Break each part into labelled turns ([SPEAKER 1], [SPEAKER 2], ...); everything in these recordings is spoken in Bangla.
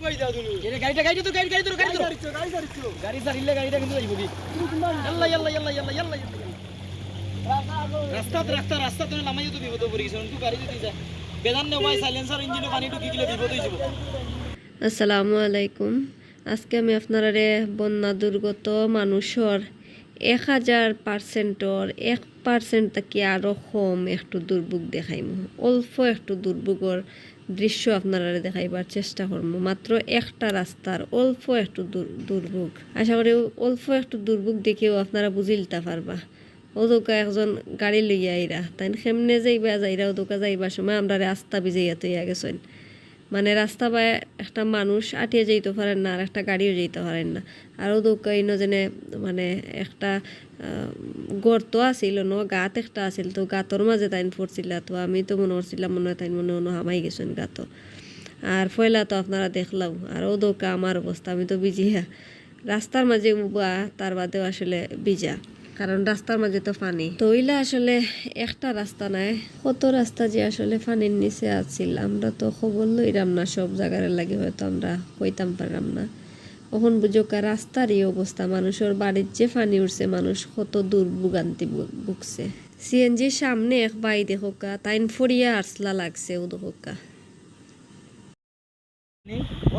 [SPEAKER 1] গাড়িটা গাড়ি তো গাড়ি গাড়ি তো গাড়ি তো। গাড়ি সারিলে গাড়িটা কিন্তু যাইব কি? আল্লাহ আল্লাহ আল্লাহ আল্লাহ আল্লাহ রাস্তা রাস্তা রাস্তা নামাই তো বিপদ পড়ি গেছে গাড়ি যদি যা বেদান নে সাইলেন্সার ইঞ্জিনও পানি ঢুকি গেলে বিপদ হয়ে যাব।
[SPEAKER 2] আসসালামু আলাইকুম। আজকে আমি আপনারা বন্যা দুর্গত মানুষের এক হাজার পার্সেন্টর এক পার্সেন্ট থেকে আরও কম একটু দুর্ভোগ দেখাইম। অল্প একটু দুর্ভোগর দৃশ্য আপনারা দেখাইবার চেষ্টা করব মাত্র একটা রাস্তার অল্প একটু দুর্ভোগ। আশা করি অল্প একটু দুর্ভোগ দেখেও আপনারা বুঝিলতে পারবা। ওদোকা একজন গাড়ি লইয়া আইরা তাই সেমনে যাইবা, যাইরা ওদোকা যাইবার সময় আমরা রাস্তা বিজাইয়া তৈয়া গেছেন। মানে রাস্তা বা একটা মানুষ আটিয়ে যেতে পারেন না, আর একটা গাড়িও যেতে পারেন না। আরও দোকাইনো যেনে মানে একটা গর্ত আছিল ন, গাত একটা আছিল, তো গাতর মাঝে তাইন পড়ছিল, তো আমি তো মনে করছিলাম মনে হয় তাইন মনে মনে হামাই গেছেন গাত। আর ফয়লা তো আপনারা দেখলাম, আর ও দোকা আমার অবস্থা, আমি তো বিজিয়া। রাস্তার মাঝে উবা, তার বাদেও আসলে বিজা। কারণ রাস্তার মাঝে তো পানি। তো ওইলা আসলে একটা রাস্তা নাই, কত রাস্তা যে আসলে পানির নিচে আছিল আমরা তো খবর লইরাম না, সব জায়গার লাগে হয়তো আমরা কইতাম পারলাম না। কখন বুঝোকা রাস্তার এই অবস্থা, মানুষের বাড়ির যে পানি উঠছে মানুষ কত দূর ভুগান্তি ভুগছে। সিএনজির সামনে এক বাই দেখোকা তাইন ফরিয়া আরসলা লাগছে ও দেখোকা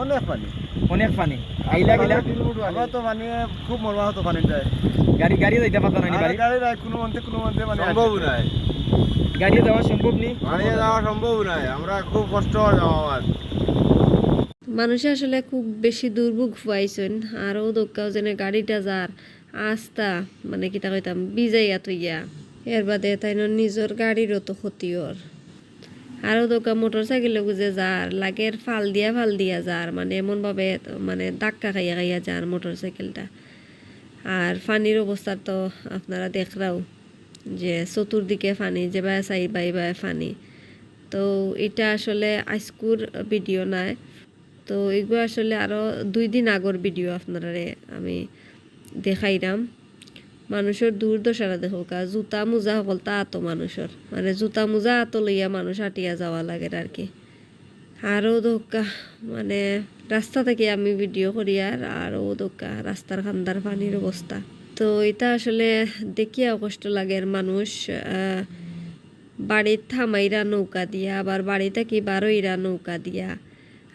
[SPEAKER 3] অনেক পানি।
[SPEAKER 1] অনেক পানি। আইলা গিলা?
[SPEAKER 3] আবার তো মানে খুব মরমা হতো পানি যায়
[SPEAKER 1] গাড়ি গাড়ি যাইতে পারতো না নি
[SPEAKER 3] গাড়ি নাই কোনো মন্তে কোনো মন্তে মানে
[SPEAKER 4] সম্ভব নাই।
[SPEAKER 1] গাড়ি যাওয়া সম্ভব নি?
[SPEAKER 4] বাড়িয়ে যাওয়া সম্ভব নাই। আমরা খুব কষ্ট যাওয়া
[SPEAKER 2] মানুষে আসলে খুব বেশি দুর্ভোগ পাইছেন। আরও দোকাও যেন গাড়িটা যার আস্তা মানে কিতা কইতাম বিজাইয়া থইয়া। এর বাদে তাই নিজের গাড়িরও তো ক্ষতি ওর। আরও দোকা মোটর সাইকেলে গুজে যার, লাগের ফাল দিয়া ফাল দিয়া যার মানে এমনভাবে মানে ধাক্কা খাইয়া খাইয়া যার মোটর সাইকেলটা আর পানির অবস্থা তো আপনারা দেখরাও, যে চতুর্দিকে পানি যে বাই চাই বাই বাই পানি তো এটা আসলে আইস্কুর ভিডিও নাই। তো এগুলো আসলে আরও দুই দিন আগর ভিডিও আপনারা আমি দেখাইলাম মানুষের দুর্দশারা দেখো কা জুতা মোজা সকল তা আতো মানুষের। মানে জুতা মোজা আতো লইয়া মানুষ আটিয়া যাওয়া লাগে আর কি আরও দোকা মানে রাস্তা থেকে আমি ভিডিও করি আর আরও দোকা রাস্তার খান্দার পানির অবস্থা। তো এটা আসলে দেখিয়া কষ্ট লাগে মানুষ বাড়ির থামাইরা নৌকা দিয়া, আবার বাড়ি থাকি বারোইরা নৌকা দিয়া।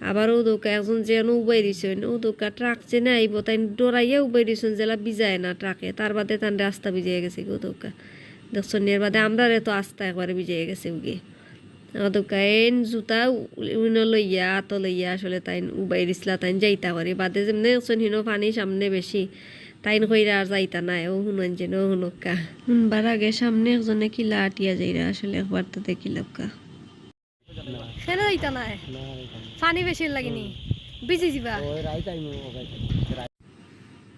[SPEAKER 2] আবার ও দোকা একজন যেন উবাই দিছেন ও দোকা ট্রাক চেনে আইব, তাই ডরাইয়া উবাই দিছেন জেলা বিজায় না ট্রাকে। তার বাদে তান রাস্তা বিজাই গেছে গো দোকা। দেখছেন এর বাদে আমরা তো আস্তা একবারে বিজাই গেছে উগে। দোকা এন জুতা উইন লইয়া, আত লইয়া আসলে তাই উবাই দিছিলা, তাই যাইতা পারি। বাদে যেমনি দেখছেন, হিনো পানি সামনে বেশি তাইন কইরা আর যাইতা নাই। ও শুনান যেন, ও শুনকা শুনবার আগে সামনে একজনে কিলা আটিয়া যাইরা, আসলে একবার তো দেখিলাম
[SPEAKER 5] সেনে যাইতা নাই। পানি বেশি লাগেনি। বিজি যাবা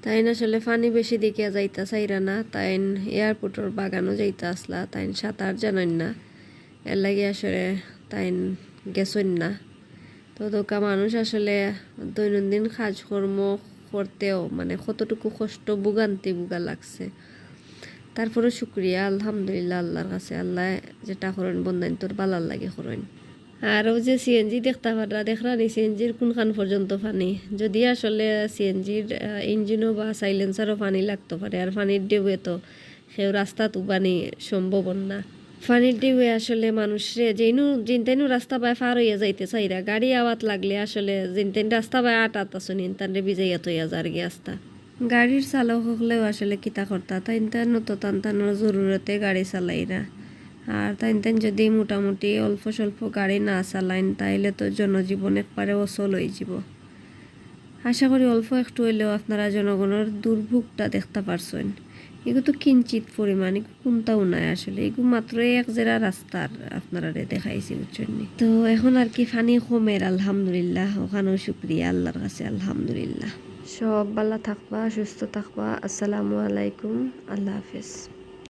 [SPEAKER 2] তাইন আসলে পানি বেশি দেখিয়া যাইতা চাইরা না। তাইন এয়ারপোর্টর বাগানও যাইতা আসলা। তাইন সাঁতার জানেন না। এর লাগে আসলে তাইন গেছেন না। তো দোকা মানুষ আসলে দৈনন্দিন কাজকর্ম করতেও মানে কতটুকু কষ্ট ভোগান্তি ভোগা লাগছে। তারপরে শুক্রিয়া আলহামদুলিল্লাহ আল্লাহর কাছে। আল্লাহ যেটা করেন বন্দান তোর বালার লাগে করেন। আর ও যে সিএনজি দেখতে পারা দেখরা নি সিএনজির কোনখান পর্যন্ত পানি? যদি আসলে সিএনজির ইঞ্জিনও বা সাইলেন্সারও পানি লাগতে পারে, আর পানির ঢেউয়ে তো সেও রাস্তা তো পানি সম্ভব না। পানির ঢেউয়ে আসলে মানুষরে যেইনু জিনতেনু রাস্তা বায় পার হইয়া যাইতে চাইরা, গাড়ি আওয়াত লাগলে আসলে জিনতেন রাস্তা বায় আটাত আসুন তানরে বিজাইয়া তৈয়া যার গিয়াস্তা গাড়ির চালক হলেও আসলে কিতা করতা তাই তান তো টান টানোর জরুরতে গাড়ি চালাইরা। আর তাই তাই যদি মোটামুটি অল্প স্বল্প গাড়ি না চালাইন, তাইলে তো জনজীবন একবারে অচল হয়ে যাব। আশা করি অল্প একটু হইলেও আপনারা জনগণের দুর্ভোগটা দেখতে পারছেন। এগুলো তো কিঞ্চিত পরিমাণ কোনটাও নাই আসলে। এগু মাত্র এক জেরা রাস্তার আপনারা দেখাইছি, বুঝছেন? তো এখন আর কি ফানি কমের, আলহামদুলিল্লাহ। ওখানেও শুক্রিয়া, আল্লাহর কাছে, আলহামদুলিল্লাহ। সব ভালো থাকবা, সুস্থ থাকবা। আসসালামু আলাইকুম। আল্লাহ হাফিজ।